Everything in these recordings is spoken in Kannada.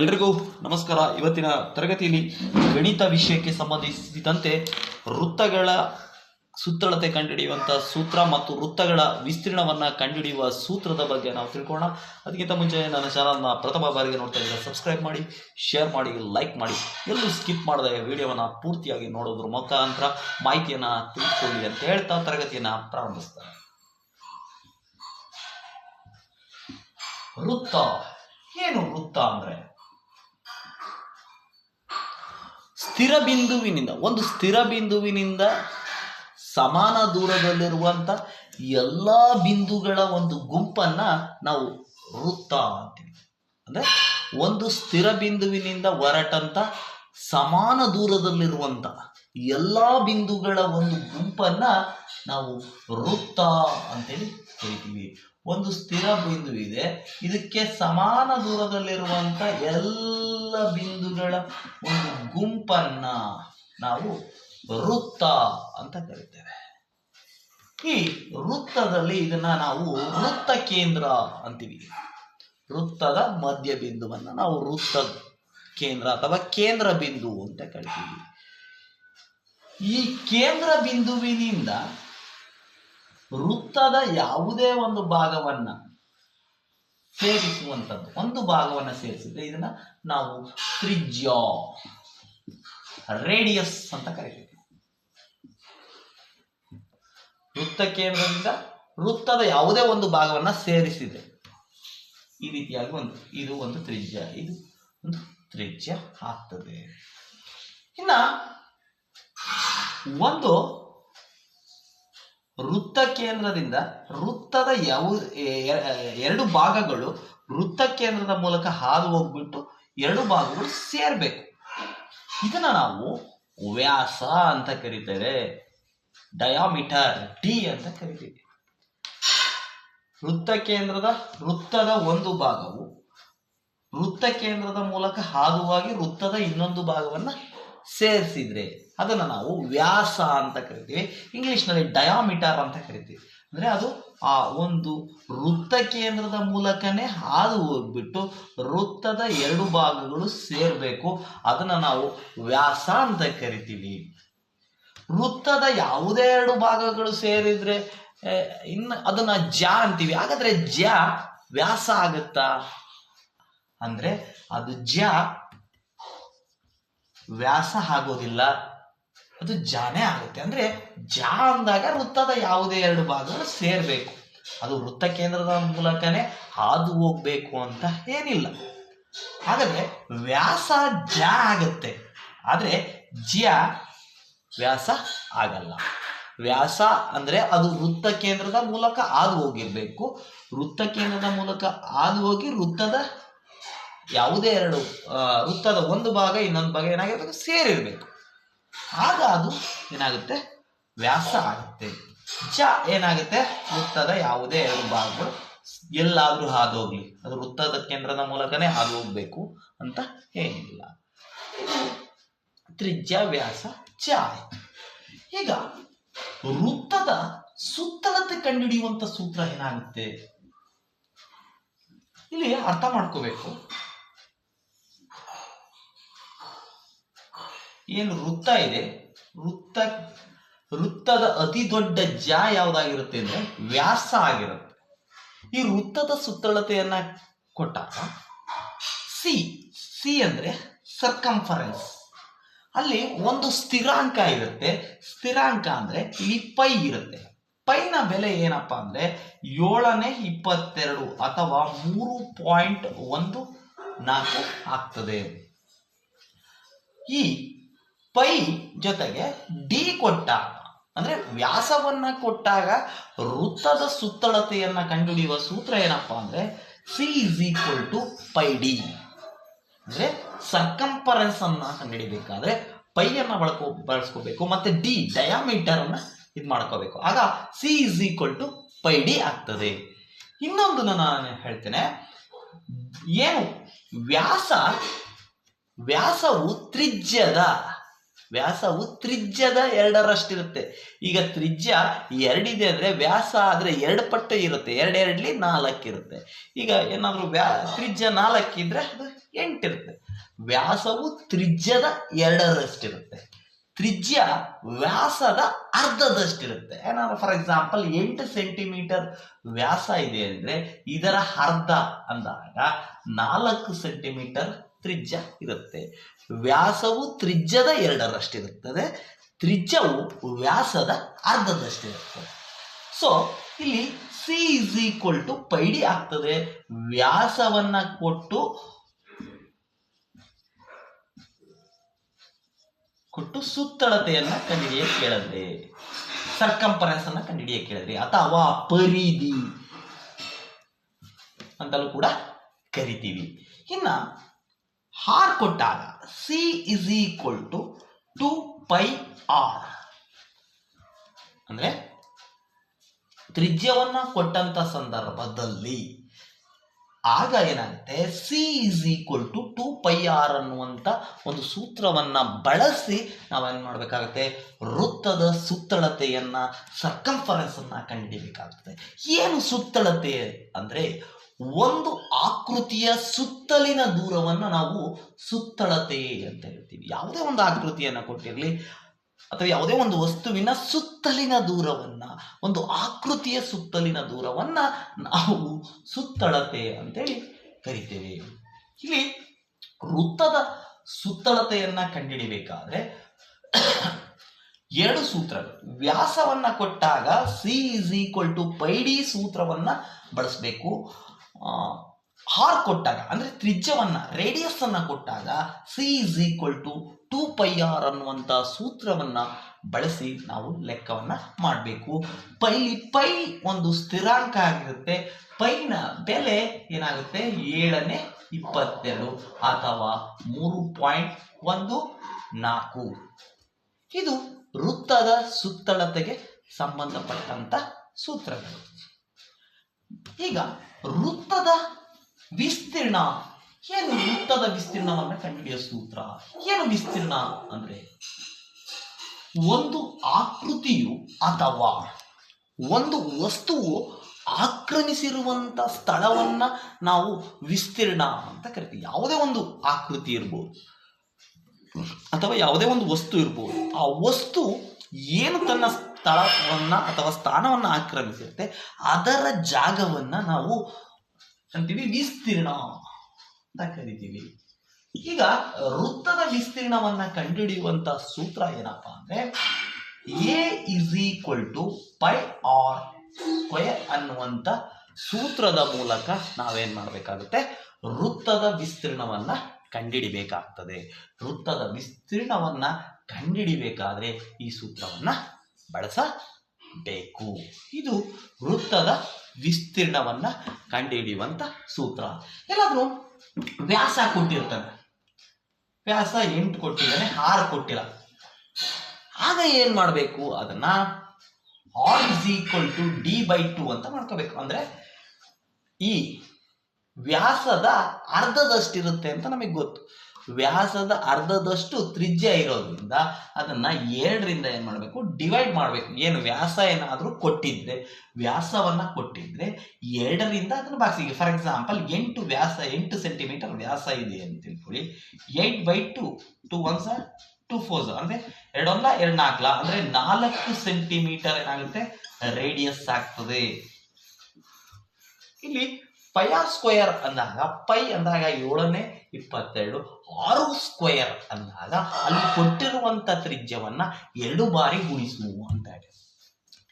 ಎಲ್ರಿಗೂ ನಮಸ್ಕಾರ. ಇವತ್ತಿನ ತರಗತಿಯಲ್ಲಿ ಗಣಿತ ವಿಷಯಕ್ಕೆ ಸಂಬಂಧಿಸಿದಂತೆ ವೃತ್ತಗಳ ಸುತ್ತಳತೆ ಕಂಡುಹಿಡಿಯುವಂಥ ಸೂತ್ರ ಮತ್ತು ವೃತ್ತಗಳ ವಿಸ್ತೀರ್ಣವನ್ನು ಕಂಡುಹಿಡಿಯುವ ಸೂತ್ರದ ಬಗ್ಗೆ ನಾವು ತಿಳ್ಕೊಳ್ಳೋಣ. ಅದಕ್ಕಿಂತ ಮುಂಚೆ ನನ್ನ ಚಾನಲ್ನ ಪ್ರಥಮ ಬಾರಿಗೆ ನೋಡ್ತಾ ಇದ್ದರೆ ಸಬ್ಸ್ಕ್ರೈಬ್ ಮಾಡಿ ಶೇರ್ ಮಾಡಿ ಲೈಕ್ ಮಾಡಿ. ಎಲ್ಲೂ ಸ್ಕಿಪ್ ಮಾಡದೆ ವಿಡಿಯೋವನ್ನು ಪೂರ್ತಿಯಾಗಿ ನೋಡೋದ್ರ ಮುಖಾಂತರ ಮಾಹಿತಿಯನ್ನು ತಿಳ್ಕೊಳ್ಳಿ ಅಂತ ಹೇಳ್ತಾ ತರಗತಿಯನ್ನು ಪ್ರಾರಂಭಿಸ್ತಾರೆ ವೃತ್ತ. ಏನು ವೃತ್ತ ಅಂದ್ರೆ? ಸ್ಥಿರ ಬಿಂದುವಿನಿಂದ, ಒಂದು ಸ್ಥಿರ ಬಿಂದುವಿನಿಂದ ಸಮಾನ ದೂರದಲ್ಲಿರುವಂತ ಎಲ್ಲ ಬಿಂದುಗಳ ಒಂದು ಗುಂಪನ್ನ ನಾವು ವೃತ್ತ ಅಂತೀವಿ. ಅಂದ್ರೆ ಒಂದು ಸ್ಥಿರ ಬಿಂದುವಿನಿಂದ ಹೊರಟಂತ ಸಮಾನ ದೂರದಲ್ಲಿರುವಂತ ಎಲ್ಲ ಬಿಂದುಗಳ ಒಂದು ಗುಂಪನ್ನ ನಾವು ವೃತ್ತ ಅಂತೇಳಿ ಕರಿತೀವಿ ಒಂದು ಸ್ಥಿರ ಬಿಂದು ಇದೆ. ಇದಕ್ಕೆ ಸಮಾನ ದೂರದಲ್ಲಿರುವಂತ ಎಲ್ಲ ಬಿಂದುಗಳ ಒಂದು ಗುಂಪನ್ನ ನಾವು ವೃತ್ತ ಅಂತ ಕರಿತೇವೆ. ಈ ವೃತ್ತದಲ್ಲಿ ಇದನ್ನ ನಾವು ವೃತ್ತ ಕೇಂದ್ರ ಅಂತೀವಿ. ವೃತ್ತದ ಮಧ್ಯ ಬಿಂದುವನ್ನ ನಾವು ವೃತ್ತ ಕೇಂದ್ರ ಅಥವಾ ಕೇಂದ್ರ ಬಿಂದು ಅಂತ ಕರಿತೀವಿ. ಈ ಕೇಂದ್ರ ಬಿಂದುವಿನಿಂದ ವೃತ್ತದ ಯಾವುದೇ ಒಂದು ಭಾಗವನ್ನ ಸೇರಿಸುವಂಥದ್ದು, ಒಂದು ಭಾಗವನ್ನ ಸೇರಿಸಿದ್ರೆ ಇದನ್ನ ನಾವು ತ್ರಿಜ್ಯ, ರೇಡಿಯಸ್ ಅಂತ ಕರಿತೀವಿ. ವೃತ್ತ ಕೇಂದ್ರದಿಂದ ವೃತ್ತದ ಯಾವುದೇ ಒಂದು ಭಾಗವನ್ನ ಸೇರಿಸಿದೆ. ಈ ರೀತಿಯಾಗಿ ಒಂದು, ಇದು ಒಂದು ತ್ರಿಜ್ಯ, ಇದು ಒಂದು ತ್ರಿಜ್ಯ ಆಗ್ತದೆ. ಇನ್ನ, ಒಂದು ವೃತ್ತ ಕೇಂದ್ರದಿಂದ ವೃತ್ತದ ಯಾವ ಎರಡು ಭಾಗಗಳು ವೃತ್ತ ಕೇಂದ್ರದ ಮೂಲಕ ಹಾದು ಹೋಗ್ಬಿಟ್ಟು ಎರಡು ಭಾಗಗಳು ಸೇರ್ಬೇಕು. ಇದನ್ನ ನಾವು ವ್ಯಾಸ ಅಂತ ಕರಿತೇವೆ. ಡಯಾಮೀಟರ್ ಡಿ ಅಂತ ಕರಿತೀವಿ. ವೃತ್ತ ಕೇಂದ್ರದ, ವೃತ್ತದ ಒಂದು ಭಾಗವು ವೃತ್ತ ಕೇಂದ್ರದ ಮೂಲಕ ಹಾದುವಾಗಿ ವೃತ್ತದ ಇನ್ನೊಂದು ಭಾಗವನ್ನ ಸೇರಿಸಿದ್ರೆ ಅದನ್ನ ನಾವು ವ್ಯಾಸ ಅಂತ ಕರಿತೀವಿ. ಇಂಗ್ಲೀಷ್ನಲ್ಲಿ ಡಯಾಮೀಟರ್ ಅಂತ ಕರಿತೀವಿ. ಅಂದರೆ ಅದು ಆ ಒಂದು ವೃತ್ತ ಕೇಂದ್ರದ ಮೂಲಕನೇ ಹಾದು ಹೋಗ್ಬಿಟ್ಟು ವೃತ್ತದ ಎರಡು ಭಾಗಗಳು ಸೇರಬೇಕು. ಅದನ್ನು ನಾವು ವ್ಯಾಸ ಅಂತ ಕರಿತೀವಿ. ವೃತ್ತದ ಯಾವುದೇ ಎರಡು ಭಾಗಗಳು ಸೇರಿದ್ರೆ ಇನ್ನು ಅದನ್ನ ಜ ಅಂತೀವಿ. ಹಾಗಾದ್ರೆ ಜ ವ್ಯಾಸ ಆಗುತ್ತಾ? ಅಂದ್ರೆ ಅದು ಜ ವ್ಯಾಸ ಆಗೋದಿಲ್ಲ. ಅದು ಜಾನೇ ಆಗುತ್ತೆ. ಅಂದ್ರೆ ಜಾ ಅಂದಾಗ ವೃತ್ತದ ಯಾವುದೇ ಎರಡು ಭಾಗಗಳು ಸೇರ್ಬೇಕು. ಅದು ವೃತ್ತ ಕೇಂದ್ರದ ಮೂಲಕನೇ ಹಾದು ಹೋಗ್ಬೇಕು ಅಂತ ಏನಿಲ್ಲ. ಹಾಗಾದ್ರೆ ವ್ಯಾಸ ಜ ಆಗುತ್ತೆ. ಆದ್ರೆ ಜ್ಯ ವ್ಯಾಸ ಆಗಲ್ಲ. ವ್ಯಾಸ ಅಂದ್ರೆ ಅದು ವೃತ್ತ ಕೇಂದ್ರದ ಮೂಲಕ ಹಾದು ಹೋಗಿರ್ಬೇಕು. ವೃತ್ತ ಕೇಂದ್ರದ ಮೂಲಕ ಹಾದು ಹೋಗಿ ವೃತ್ತದ ಯಾವುದೇ ಎರಡು ವೃತ್ತದ ಒಂದು ಭಾಗ ಇನ್ನೊಂದು ಭಾಗ ಏನಾಗಿರ್ಬೇಕು? ಸೇರಿರ್ಬೇಕು. ಆಗ ಅದು ಏನಾಗುತ್ತೆ? ವ್ಯಾಸ ಆಗುತ್ತೆ. ಜ ಏನಾಗುತ್ತೆ? ವೃತ್ತದ ಯಾವುದೇ ಎರಡು ಭಾಗಗಳು ಎಲ್ಲಾದ್ರೂ ಹಾದು ಹೋಗ್ಲಿ ಅದು ವೃತ್ತದ ಕೇಂದ್ರದ ಮೂಲಕನೇ ಹಾದು ಹೋಗ್ಬೇಕು ಅಂತ ಏನಿಲ್ಲ ತ್ರಿಜ್ಯ, ವ್ಯಾಸ, ಚ ಆಯ್ತು. ಈಗ ವೃತ್ತದ ಸುತ್ತಲತೆ ಕಂಡುಹಿಡಿಯುವಂತ ಸೂತ್ರ ಏನಾಗುತ್ತೆ? ಇಲ್ಲಿ ಅರ್ಥ ಮಾಡ್ಕೋಬೇಕು. ಏನು ವೃತ್ತ ಇದೆ? ವೃತ್ತ, ವೃತ್ತದ ಅತಿ ದೊಡ್ಡ ಜ ಯಾವ್ದಾಗಿರುತ್ತೆ ಅಂದ್ರೆ ವ್ಯಾಸ ಆಗಿರುತ್ತೆ. ಈ ವೃತ್ತದ ಸುತ್ತಳತೆಯನ್ನ ಕೊಟ್ಟಾಗ ಸಿ ಸಿ ಅಂದ್ರೆ ಸರ್ಕಂಫರೆನ್ಸ್ ಅಲ್ಲಿ ಒಂದು ಸ್ಥಿರಾಂಕ ಇರುತ್ತೆ. ಸ್ಥಿರಾಂಕ ಅಂದ್ರೆ ಇಲ್ಲಿ ಪೈ ಇರುತ್ತೆ. ಪೈನ ಬೆಲೆ ಏನಪ್ಪಾ ಅಂದ್ರೆ ಏಳನೇ ಇಪ್ಪತ್ತೆರಡು ಅಥವಾ ಮೂರು ಪಾಯಿಂಟ್ ಒಂದು ನಾಲ್ಕು ಆಗ್ತದೆ. ಈ ಪೈ ಜೊತೆಗೆ ಡಿ ಕೊಟ್ಟ ಅಂದ್ರೆ ವ್ಯಾಸವನ್ನ ಕೊಟ್ಟಾಗ ವೃತ್ತದ ಸುತ್ತಳತೆಯನ್ನ ಕಂಡುಹಿಡಿಯುವ ಸೂತ್ರ ಏನಪ್ಪಾ ಅಂದ್ರೆ C is equal to pi D ಅಂದ್ರೆ ಸರ್ಕಂಪರೆನ್ಸ್ ಅನ್ನ ಕಂಡುಹಿಡಿಬೇಕಾದ್ರೆ ಪೈಯನ್ನ ಬಳಕೋ, ಬಳಸ್ಕೋಬೇಕು, ಮತ್ತೆ ಡಿ ಡಯಾಮೀಟರ್ ಅನ್ನ ಇದು ಮಾಡ್ಕೋಬೇಕು. ಆಗ C is equal to pi D ಆಗ್ತದೆ. ಇನ್ನೊಂದು ನಾನು ಹೇಳ್ತೇನೆ. ಏನು? ವ್ಯಾಸ, ವ್ಯಾಸವು ತ್ರಿಜ್ಯದ ವ್ಯಾಸವು ತ್ರಿಜ್ಯದ ಎರಡರಷ್ಟಿರುತ್ತೆ. ಈಗ ತ್ರಿಜ್ಯ ಎರಡಿದೆ ಅಂದ್ರೆ ವ್ಯಾಸ ಆದ್ರೆ ಎರಡು ಪಟ್ಟು ಇರುತ್ತೆ. ಎರಡೆರಡ್ಲಿ ನಾಲ್ಕಿರುತ್ತೆ. ಈಗ ಏನಾದ್ರು ವ್ಯಾ ತ್ರಿಜ್ಯ ನಾಲ್ಕಿದ್ರೆ ಅದು ಎಂಟಿರುತ್ತೆ. ವ್ಯಾಸವು ತ್ರಿಜ್ಯದ ಎರಡರಷ್ಟಿರುತ್ತೆ. ತ್ರಿಜ್ಯ ವ್ಯಾಸದ ಅರ್ಧದಷ್ಟಿರುತ್ತೆ. ಏನಾದ್ರು ಫಾರ್ ಎಕ್ಸಾಂಪಲ್ ಎಂಟು ಸೆಂಟಿಮೀಟರ್ ವ್ಯಾಸ ಇದೆ ಅಂದ್ರೆ ಇದರ ಅರ್ಧ ಅಂದಾಗ ನಾಲ್ಕು ಸೆಂಟಿಮೀಟರ್ ತ್ರಿಜ್ಯ ಇರುತ್ತೆ. ವ್ಯಾಸವು ತ್ರಿಜ್ಯದ ಎರಡರಷ್ಟಿರುತ್ತದೆ. ತ್ರಿಜ್ಯವು ವ್ಯಾಸದ ಅರ್ಧದಷ್ಟಿರುತ್ತದೆ. ಸೊ ಇಲ್ಲಿ C is equal to pi D ಆಗ್ತದೆ. ವ್ಯಾಸವನ್ನ ಕೊಟ್ಟು ಕೊಟ್ಟು ಸುತ್ತಳತೆಯನ್ನ ಕಂಡಿಡಿಯ ಕೇಳದೆ ಸರ್ಕಂಪರೆನ್ಸ್ ಅನ್ನ ಕಂಡಿಡಿಯ ಕೇಳಿದ್ರಿ ಅಥವಾ ಪರಿಧಿ ಅಂತಲೂ ಕೂಡ ಕರಿತೀವಿ. ಇನ್ನ ಹಾರ್ ಕೊಟ್ಟಾಗ C is equal to two pi R ಅಂದ್ರೆ ತ್ರಿಜ್ಯವನ್ನ ಕೊಟ್ಟಂತ ಸಂದರ್ಭದಲ್ಲಿ ಆಗ ಏನಾಗುತ್ತೆ? C is equal to two pi R ಅನ್ನುವಂಥ ಒಂದು ಸೂತ್ರವನ್ನ ಬಳಸಿ ನಾವೇನು ಮಾಡಬೇಕಾಗುತ್ತೆ? ವೃತ್ತದ ಸುತ್ತಳತೆಯನ್ನು ಸರ್ಕಂಫರೆನ್ಸ್ ಅನ್ನ ಕಂಡುಹಿಡಿಬೇಕಾಗ್ತದೆ ಏನು ಸುತ್ತಳತೆ ಅಂದ್ರೆ ಒಂದು ಆಕೃತಿಯ ಸುತ್ತಲಿನ ದೂರವನ್ನು ನಾವು ಸುತ್ತಳತೆ ಅಂತ ಹೇಳ್ತೀವಿ. ಯಾವುದೇ ಒಂದು ಆಕೃತಿಯನ್ನು ಕೊಟ್ಟಿರಲಿ, ಅಥವಾ ಯಾವುದೇ ಒಂದು ವಸ್ತುವಿನ ಸುತ್ತಲಿನ ದೂರವನ್ನು, ಒಂದು ಆಕೃತಿಯ ಸುತ್ತಲಿನ ದೂರವನ್ನು ನಾವು ಸುತ್ತಳತೆ ಅಂತೇಳಿ ಕರಿತೇವೆ. ಇಲ್ಲಿ ವೃತ್ತದ ಸುತ್ತಳತೆಯನ್ನು ಕಂಡುಹಿಡಿಬೇಕಾದ್ರೆ ಎರಡು ಸೂತ್ರಗಳು. ವ್ಯಾಸವನ್ನ ಕೊಟ್ಟಾಗ C is equal to pi D ಸೂತ್ರವನ್ನ ಬಳಸಬೇಕು. ಹಾರ್ ಕೊಟ್ಟಾಗ, ಅಂದ್ರೆ ತ್ರಿಜ್ಯವನ್ನ ರೇಡಿಯಸ್ ಅನ್ನ ಕೊಟ್ಟಾಗ C is equal to two pi R ಅನ್ನುವಂಥ ಸೂತ್ರವನ್ನ ಬಳಸಿ ನಾವು ಲೆಕ್ಕವನ್ನ ಮಾಡಬೇಕು. ಪೈ ಪೈ ಒಂದು ಸ್ಥಿರಾಂಕ ಆಗಿರುತ್ತೆ. ಪೈನ ಬೆಲೆ ಏನಾಗುತ್ತೆ? ಏಳನೇ ಇಪ್ಪತ್ತೆರಡು ಅಥವಾ ಮೂರು ಪಾಯಿಂಟ್ ಒಂದು ನಾಲ್ಕು. ಇದು ವೃತ್ತದ ಸುತ್ತಳತೆಗೆ ಸಂಬಂಧಪಟ್ಟಂತ ಸೂತ್ರಗಳು. ಈಗ ವೃತ್ತದ ವಿಸ್ತೀರ್ಣ, ಏನು ವೃತ್ತದ ವಿಸ್ತೀರ್ಣವನ್ನು ಕಂಡುಹಿಡಿಯೋ ಸೂತ್ರ? ಏನು ವಿಸ್ತೀರ್ಣ ಅಂದ್ರೆ? ಒಂದು ಆಕೃತಿಯು ಅಥವಾ ಒಂದು ವಸ್ತುವು ಆಕ್ರಮಿಸಿರುವಂತ ಸ್ಥಳವನ್ನ ನಾವು ವಿಸ್ತೀರ್ಣ ಅಂತ ಕರಿತೀವಿ. ಯಾವುದೇ ಒಂದು ಆಕೃತಿ ಇರ್ಬೋದು. ಅಥವಾ ಯಾವುದೇ ಒಂದು ವಸ್ತು ಇರ್ಬೋದು. ಆ ವಸ್ತು ಏನು ತನ್ನ ಸ್ಥಳವನ್ನ ಅಥವಾ ಸ್ಥಾನವನ್ನ ಆಕ್ರಮಿಸಿರುತ್ತೆ. ಅದರ ಜಾಗವನ್ನ ನಾವು ಅಂತೀವಿ ವಿಸ್ತೀರ್ಣ ಅಂತ ಕರಿತೀವಿ. ಈಗ ವೃತ್ತದ ವಿಸ್ತೀರ್ಣವನ್ನ ಕಂಡುಹಿಡಿಯುವಂತ ಸೂತ್ರ ಏನಪ್ಪಾ ಅಂದ್ರೆ A is equal to pi R square ಅನ್ನುವಂತ ಸೂತ್ರದ ಮೂಲಕ ನಾವೇನ್ ಮಾಡಬೇಕಾಗುತ್ತೆ? ವೃತ್ತದ ವಿಸ್ತೀರ್ಣವನ್ನ ಕಂಡಿಡಿಬೇಕಾಗ್ತದೆ ವೃತ್ತದ ವಿಸ್ತೀರ್ಣವನ್ನ ಕಂಡಿಡಿಬೇಕಾದ್ರೆ ಈ ಸೂತ್ರವನ್ನ ಬಳಸಬೇಕು ಇದು ವೃತ್ತದ ವಿಸ್ತೀರ್ಣವನ್ನ ಕಂಡುಹಿಡಿಯುವಂತ ಸೂತ್ರ. ಎಲ್ಲಾದರೂ ವ್ಯಾಸ ಕೊಟ್ಟಿರ್ತಾನೆ ವ್ಯಾಸ ಎಂಟು ಕೊಟ್ಟಿದ್ದಾನೆ, ಆರು ಕೊಟ್ಟಿಲ್ಲ. ಆಗ ಏನು ಮಾಡಬೇಕು? ಅದನ್ನ R is equal to D by two ಅಂತ ಮಾಡ್ಕೋಬೇಕು. ಅಂದ್ರೆ ಈ ವ್ಯಾಸದ ಅರ್ಧದಷ್ಟಿರುತ್ತೆ ಅಂತ ನಮಗೆ ಗೊತ್ತು. ವ್ಯಾಸದ ಅರ್ಧದಷ್ಟು ತ್ರಿಜ್ಯ ಇರೋದ್ರಿಂದ ಅದನ್ನ ಎರಡರಿಂದ ಏನ್ ಮಾಡಬೇಕು? ಡಿವೈಡ್ ಮಾಡಬೇಕು. ಏನು ವ್ಯಾಸ ಏನಾದರೂ ಕೊಟ್ಟಿದ್ರೆ, ವ್ಯಾಸವನ್ನ ಕೊಟ್ಟಿದ್ರೆ ಎರಡರಿಂದ ಅದನ್ನ ಬಾಕ್ಸಿಗೆ ಫಾರ್ ಎಕ್ಸಾಂಪಲ್ ಎಂಟು ವ್ಯಾಸ, ಎಂಟು ಸೆಂಟಿಮೀಟರ್ ವ್ಯಾಸ ಇದೆ ಅಂತ ತಿಳ್ಕೊಳ್ಳಿ eight by two two sir two fours ಅಂದ್ರೆ ಎರಡೊಂದ ಎರಡು ನಾಲ್ಕಲ ಅಂದ್ರೆ ನಾಲ್ಕು ಸೆಂಟಿಮೀಟರ್ ಏನಾಗುತ್ತೆ? ರೇಡಿಯಸ್ ಆಗ್ತದೆ. ಇಲ್ಲಿ ಪಯ ಸ್ಕ್ವಯರ್ ಅಂದಾಗ ಪೈ ಅಂದಾಗ ಏಳನೇ ಇಪ್ಪತ್ತೆರಡು ಆರು ಸ್ಕ್ವೇರ್ ಅಂದಾಗ ಅಲ್ಲಿ ಕೊಟ್ಟಿರುವಂತ ತ್ರಿಜ್ಯವನ್ನ ಎರಡು ಬಾರಿ ಗುಣಿಸು ಅಂತ ಹೇಳಿ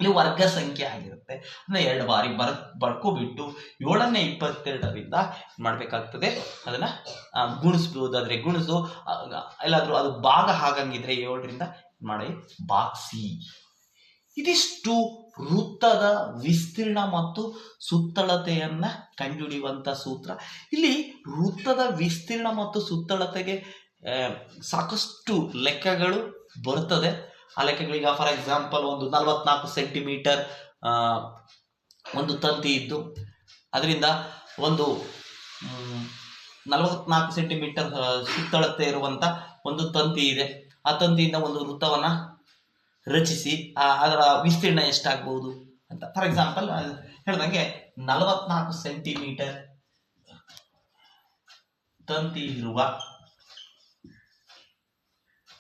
ಇಲ್ಲಿ ವರ್ಗ ಸಂಖ್ಯೆ ಆಗಿರುತ್ತೆ. ಅಂದ್ರೆ ಎರಡು ಬಾರಿ ಬರ್, ಬರ್ಕೊಬಿಟ್ಟು ಏಳನೇ ಇಪ್ಪತ್ತೆರಡರಿಂದ ಮಾಡ್ಬೇಕಾಗ್ತದೆ? ಅದನ್ನ ಗುಣಿಸ್ಬಹುದು ಆದ್ರೆ ಗುಣಿಸು ಎಲ್ಲಾದ್ರೂ ಅದು ಭಾಗ ಹಾಗಂಗಿದ್ರೆ ಏಳರಿಂದ ಮಾಡಿ? ಬಾಕ್ಸಿ ಇದಿಷ್ಟು ವೃತ್ತದ ವಿಸ್ತೀರ್ಣ ಮತ್ತು ಸುತ್ತಳತೆಯನ್ನ ಕಂಡುಹಿಡಿಯುವಂತ ಸೂತ್ರ. ಇಲ್ಲಿ ವೃತ್ತದ ವಿಸ್ತೀರ್ಣ ಮತ್ತು ಸುತ್ತಳತೆಗೆ ಸಾಕಷ್ಟು ಲೆಕ್ಕಗಳು ಬರ್ತದೆ ಆ ಲೆಕ್ಕಗಳೀಗ ಫಾರ್ ಎಕ್ಸಾಂಪಲ್ ಒಂದು ನಲವತ್ನಾಲ್ಕು ಸೆಂಟಿಮೀಟರ್ ಒಂದು ತಂತಿ ಇದ್ದು, ಅದರಿಂದ ಒಂದು ನಲವತ್ನಾಲ್ಕು ಸೆಂಟಿಮೀಟರ್ ಸುತ್ತಳತೆ ಇರುವಂತ ಒಂದು ತಂತಿ ಇದೆ. ಆ ತಂತಿಯಿಂದ ಒಂದು ವೃತ್ತವನ್ನ ರಚಿಸಿ ಅದರ ವಿಸ್ತೀರ್ಣ ಎಷ್ಟಾಗ್ಬಹುದು ಅಂತ. ಫಾರ್ ಎಕ್ಸಾಂಪಲ್ ಹೇಳ್ದಂಗೆ ನಲವತ್ನಾಲ್ಕು ಸೆಂಟಿಮೀಟರ್ ತಂತಿ ಇರುವ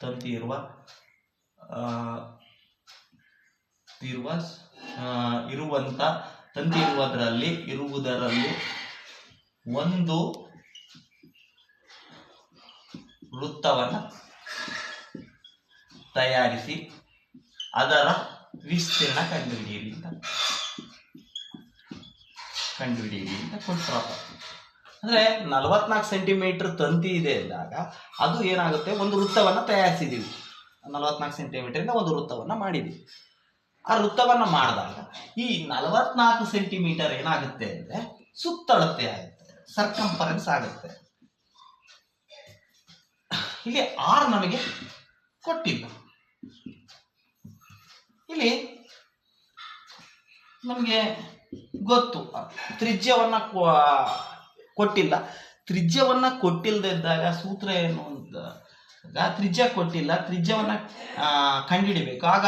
ತಂತಿ ಇರುವ ಇರುವ ಇರುವಂತ, ತಂತಿ ಇರುವುದರಲ್ಲಿ ಇರುವುದರಲ್ಲಿ ಒಂದು ವೃತ್ತವನ್ನು ತಯಾರಿಸಿ ಅದರ ವಿಸ್ತೀರ್ಣ ಕಂಡುಹಿಡಿಯಿರಿ ಅಂತ. ಕಂಡುಹಿಡಿಯಿರಿ ಅಂತ ಕೊಟ್ಟರಪ್ಪ ಅಂದರೆ ನಲವತ್ನಾಲ್ಕು ಸೆಂಟಿಮೀಟರ್ ತಂತಿ ಇದೆ ಅಂದಾಗ ಅದು ಏನಾಗುತ್ತೆ? ಒಂದು ವೃತ್ತವನ್ನು ತಯಾರಿಸಿದೀವಿ. ನಲವತ್ನಾಲ್ಕು ಸೆಂಟಿಮೀಟರಿಂದ ಒಂದು ವೃತ್ತವನ್ನು ಮಾಡಿದೀವಿ. ಆ ವೃತ್ತವನ್ನು ಮಾಡಿದಾಗ ಈ ನಲವತ್ನಾಲ್ಕು ಸೆಂಟಿಮೀಟರ್ ಏನಾಗುತ್ತೆ ಅಂದ್ರೆ ಸುತ್ತಳತೆ ಆಗುತ್ತೆ ಸರ್ಕಂಫರೆನ್ಸ್ ಆಗುತ್ತೆ. ಇಲ್ಲಿ ಆರ್ ನಮಗೆ ಕೊಟ್ಟಿಲ್ಲ ಇಲ್ಲಿ ನಮಗೆ ಗೊತ್ತು, ತ್ರಿಜ್ಯವನ್ನ ಕೊಟ್ಟಿಲ್ಲ. ತ್ರಿಜ್ಯವನ್ನ ಕೊಟ್ಟಿಲ್ಲದೆ ಇದ್ದಾಗ ಸೂತ್ರ ಏನು ಅಂತ ತ್ರಿಜ್ಯ ಕೊಟ್ಟಿಲ್ಲ, ತ್ರಿಜ್ಯವನ್ನ ಕಂಡುಹಿಡಿಬೇಕು. ಆಗ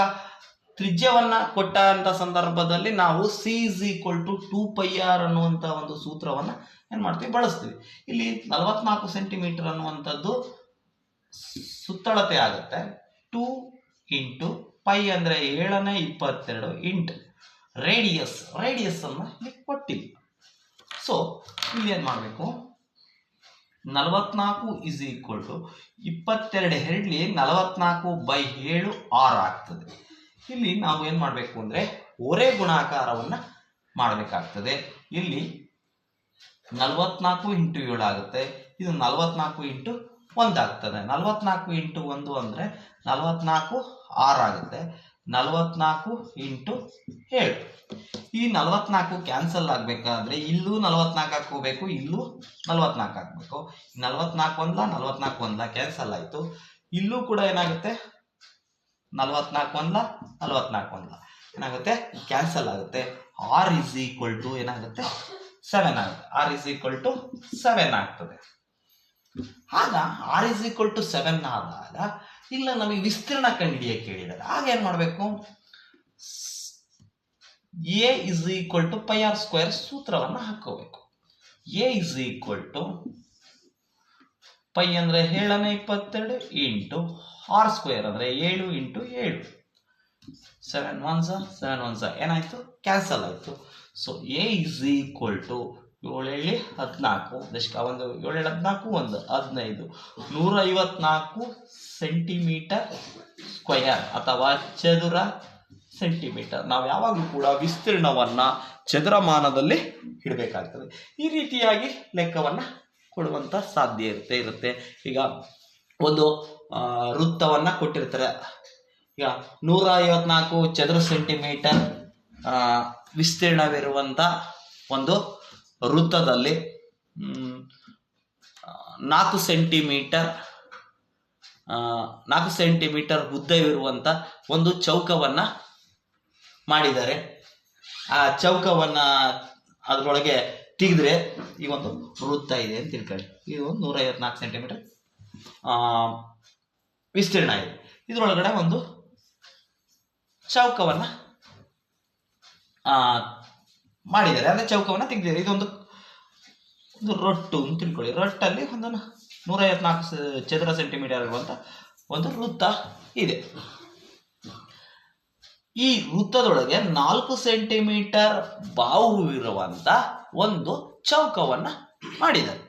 ತ್ರಿಜ್ಯವನ್ನ ಕೊಟ್ಟಂತ ಸಂದರ್ಭದಲ್ಲಿ ನಾವು C is equal to two pi R ಅನ್ನುವಂಥ ಒಂದು ಸೂತ್ರವನ್ನ ಏನ್ ಮಾಡ್ತೀವಿ? ಬಳಸ್ತೀವಿ. ಇಲ್ಲಿ ನಲವತ್ನಾಲ್ಕು ಸೆಂಟಿಮೀಟರ್ ಅನ್ನುವಂಥದ್ದು ಸುತ್ತಳತೆ ಆಗುತ್ತೆ. ಟೂ ಇಂಟು ಪೈ ಅಂದ್ರೆ ಏಳನೇ ಇಪ್ಪತ್ತೆರಡು ಇಂಟ್. ರೇಡಿಯಸ್ ರೇಡಿಯಸ್ ಅನ್ನ ಇಲ್ಲಿ ಕೊಟ್ಟಿಲ್ಲ ಸೊ ಇಲ್ಲಿ ಏನು ಮಾಡಬೇಕು? ನಲವತ್ನಾಲ್ಕು ಇಸ್ ಈಕ್ವಲ್ ಟು ಇಪ್ಪತ್ತೆರಡು ಹೆಡ್ಲಿ ನಲವತ್ನಾಲ್ಕು ಬೈ ಏಳು ಆರು ಆಗ್ತದೆ. ಇಲ್ಲಿ ನಾವು ಏನು ಮಾಡಬೇಕು ಅಂದ್ರೆ ಒರೆ ಗುಣಾಕಾರವನ್ನ ಮಾಡಬೇಕಾಗ್ತದೆ. ಇಲ್ಲಿ ನಲವತ್ನಾಲ್ಕು ಇಂಟು ಏಳು ಆಗುತ್ತೆ. ಇದು ನಲವತ್ನಾಲ್ಕು ಇಂಟು ಒಂದಾಗ್ತದೆ. ನಲವತ್ನಾಲ್ಕು ಇಂಟು ಒಂದು ಅಂದ್ರೆ ನಲವತ್ನಾಲ್ಕು ಆಗುತ್ತೆ. ನಲವತ್ನಾಲ್ಕು ಇಂಟು ಏಳು. ಈ ನಲವತ್ನಾಲ್ಕು ಕ್ಯಾನ್ಸಲ್ ಆಗ್ಬೇಕಾದ್ರೆ ಇಲ್ಲೂ ನಲವತ್ನಾಲ್ಕು ಹಾಕೋಬೇಕು ಇಲ್ಲೂ ನಲವತ್ನಾಲ್ಕು ಹಾಕ್ಬೇಕು. ನಲವತ್ನಾಲ್ಕು ಒಂದ್ಲ ನಲವತ್ನಾಲ್ಕು ಒಂದ್ಲ ಕ್ಯಾನ್ಸಲ್ ಆಯ್ತು. ಇಲ್ಲೂ ಕೂಡ ಏನಾಗುತ್ತೆ? ನಲವತ್ನಾಲ್ಕು ಒಂದ್ಲ ನಲವತ್ನಾಲ್ಕು ಒಂದ್ಲ. ಏನಾಗುತ್ತೆ? ಕ್ಯಾನ್ಸಲ್ ಆಗುತ್ತೆ. ಆರ್ ಇಸ್ ಈಕ್ವಲ್ ಟು ಏನಾಗುತ್ತೆ? ಸೆವೆನ್ ಆಗುತ್ತೆ. R is equal to seven ಆಗ್ತದೆ. ಆಗ R is equal to seven ಆದಾಗ ಇಲ್ಲ, ನಮಗೆ ವಿಸ್ತೀರ್ಣ ಕಂಡುಹಿಡಿಯಕ್ಕೆ ಹೇಳಿದ್ದಾರೆ ಆಗ ಏನ್ ಮಾಡಬೇಕು? A is equal to pi R square ಸೂತ್ರವನ್ನು ಹಾಕೋಬೇಕು A is equal to pi ಅಂದ್ರೆ ಏಳನೇ ಇಪ್ಪತ್ತೆರಡು ಇಂಟು ಆರ್ ಸ್ಕ್ವೇರ್ ಅಂದ್ರೆ ಏಳು ಇಂಟು ಏಳು. ಸೆವೆನ್ ಒನ್ಸ ಸೆವೆನ್ ಒನ್ಸ ಏನಾಯ್ತು? ಕ್ಯಾನ್ಸಲ್ ಆಯ್ತು. So A is equal to ಏಳೇಳಿ ಹದಿನಾಲ್ಕು. ದಶಕ ಒಂದು, ಏಳೇಳು ಹದಿನಾಲ್ಕು, ಒಂದು, ಹದಿನೈದು. ನೂರ ಐವತ್ನಾಲ್ಕು ಸೆಂಟಿಮೀಟರ್ ಸ್ಕ್ವಯರ್ ಅಥವಾ ಚದುರ ಸೆಂಟಿಮೀಟರ್. ನಾವು ಯಾವಾಗಲೂ ಕೂಡ ವಿಸ್ತೀರ್ಣವನ್ನ ಚದರಮಾನದಲ್ಲಿ ಇಡಬೇಕಾಗ್ತದೆ. ಈ ರೀತಿಯಾಗಿ ಲೆಕ್ಕವನ್ನ ಕೊಡುವಂತ ಸಾಧ್ಯ ಇರುತ್ತೆ ಇರುತ್ತೆ. ಈಗ ಒಂದು ವೃತ್ತವನ್ನು ಕೊಟ್ಟಿರ್ತಾರೆ. ಈಗ ನೂರ ಐವತ್ನಾಲ್ಕು ಚದುರ ಸೆಂಟಿಮೀಟರ್ ವಿಸ್ತೀರ್ಣವಿರುವಂಥ ಒಂದು ವೃತ್ತದಲ್ಲಿ ನಾಲ್ಕು ಸೆಂಟಿಮೀಟರ್ ನಾಲ್ಕು ಸೆಂಟಿಮೀಟರ್ ಉದ್ದವಿರುವಂತ ಒಂದು ಚೌಕವನ್ನ ಮಾಡಿದ್ದಾರೆ. ಆ ಚೌಕವನ್ನ ಅದರೊಳಗೆ ತೆಗೆದ್ರೆ ಈ ಒಂದು ವೃತ್ತ ಇದೆ ಅಂತ ತಿಳ್ಕೊಳ್ಳಿ. ಇದು ಒಂದು ನೂರ ಐವತ್ನಾಲ್ಕು ಸೆಂಟಿಮೀಟರ್ ವಿಸ್ತೀರ್ಣ ಇದೆ. ಇದರೊಳಗಡೆ ಒಂದು ಚೌಕವನ್ನ ಮಾಡಿದ್ದಾರೆ. ಅಂದ್ರೆ ಚೌಕವನ್ನ ತೆಗೆದಿದ್ದಾರೆ. ಇದೊಂದು ಒಂದು ರೊಟ್ಟು ಅಂತ ತಿಳ್ಕೊಳ್ಳಿ. ರೊಟ್ಟಲ್ಲಿ ಒಂದು ನೂರ ಐವತ್ನಾಲ್ಕು ಸ- ಚದರ ಸೆಂಟಿಮೀಟರ್ ಇರುವಂತ ಒಂದು ವೃತ್ತ ಇದೆ. ಈ ವೃತ್ತದೊಳಗೆ ನಾಲ್ಕು ಸೆಂಟಿಮೀಟರ್ ಬಾವು ಇರುವಂತ ಒಂದು ಚೌಕವನ್ನ ಮಾಡಿದ್ದಾರೆ.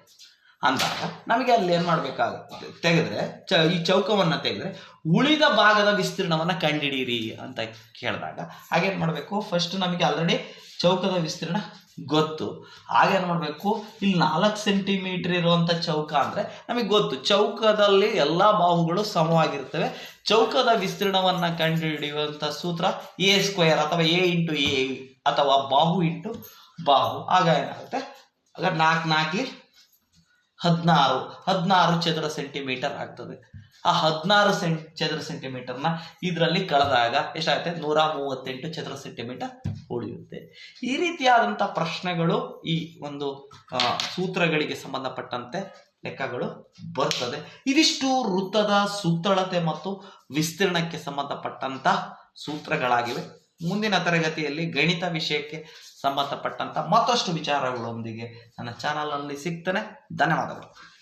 ಅಂದಾಗ ನಮಗೆ ಅಲ್ಲಿ ಏನು ಮಾಡಬೇಕಾಗುತ್ತೆ? ತೆಗೆದ್ರೆ ಚ, ಈ ಚೌಕವನ್ನ ತೆಗೆದ್ರೆ ಉಳಿದ ಭಾಗದ ವಿಸ್ತೀರ್ಣವನ್ನ ಕಂಡಿಡೀರಿ ಅಂತ ಕೇಳಿದಾಗ ಹಾಗೇನು ಮಾಡಬೇಕು? ಫಸ್ಟ್ ನಮಗೆ ಆಲ್ರೆಡಿ ಚೌಕದ ವಿಸ್ತೀರ್ಣ ಗೊತ್ತು. ಹಾಗೇನ್ ಮಾಡಬೇಕು? ಇಲ್ಲಿ ನಾಲ್ಕು ಸೆಂಟಿಮೀಟರ್ ಇರುವಂತ ಚೌಕ ಅಂದ್ರೆ ನಮಗೆ ಗೊತ್ತು. ಚೌಕದಲ್ಲಿ ಎಲ್ಲಾ ಬಾಹುಗಳು ಸಮವಾಗಿರ್ತವೆ. ಚೌಕದ ವಿಸ್ತೀರ್ಣವನ್ನ ಕಂಡುಹಿಡಿಯುವಂತ ಸೂತ್ರ ಎ ಸ್ಕ್ವೇರ್ ಅಥವಾ ಎ ಇಂಟು ಎ ಅಥವಾ ಬಾಹು ಇಂಟು ಬಾಹು. ಆಗ ಏನಾಗುತ್ತೆ? ಆಗ ನಾಲ್ಕು ನಾಲ್ಕಲಿ ಹದಿನಾರು ಹದಿನಾರು ಚದರ ಸೆಂಟಿಮೀಟರ್ ಆಗ್ತದೆ. ಆ ಹದಿನಾರು ಸೆಂ ಚದರ ಸೆಂಟಿಮೀಟರ್ನ ಇದರಲ್ಲಿ ಕಳೆದಾಗ ಎಷ್ಟಾಗುತ್ತೆ? ನೂರ ಮೂವತ್ತೆಂಟು ಚದರ ಸೆಂಟಿಮೀಟರ್ ಉಳಿಯುತ್ತೆ. ಈ ರೀತಿಯಾದಂಥ ಪ್ರಶ್ನೆಗಳು ಈ ಒಂದು ಸೂತ್ರಗಳಿಗೆ ಸಂಬಂಧಪಟ್ಟಂತೆ ಲೆಕ್ಕಗಳು ಬರ್ತದೆ. ಇದಿಷ್ಟು ವೃತ್ತದ ಸುತ್ತಳತೆ ಮತ್ತು ವಿಸ್ತೀರ್ಣಕ್ಕೆ ಸಂಬಂಧಪಟ್ಟಂತ ಸೂತ್ರಗಳಾಗಿವೆ. ಮುಂದಿನ ತರಗತಿಯಲ್ಲಿ ಗಣಿತ ವಿಷಯಕ್ಕೆ ಸಂಬಂಧಪಟ್ಟಂತ ಮತ್ತಷ್ಟು ವಿಚಾರಗಳೊಂದಿಗೆ ನನ್ನ ಚಾನಲಲ್ಲಿ ಸಿಗ್ತೇನೆ. ಧನ್ಯವಾದಗಳು.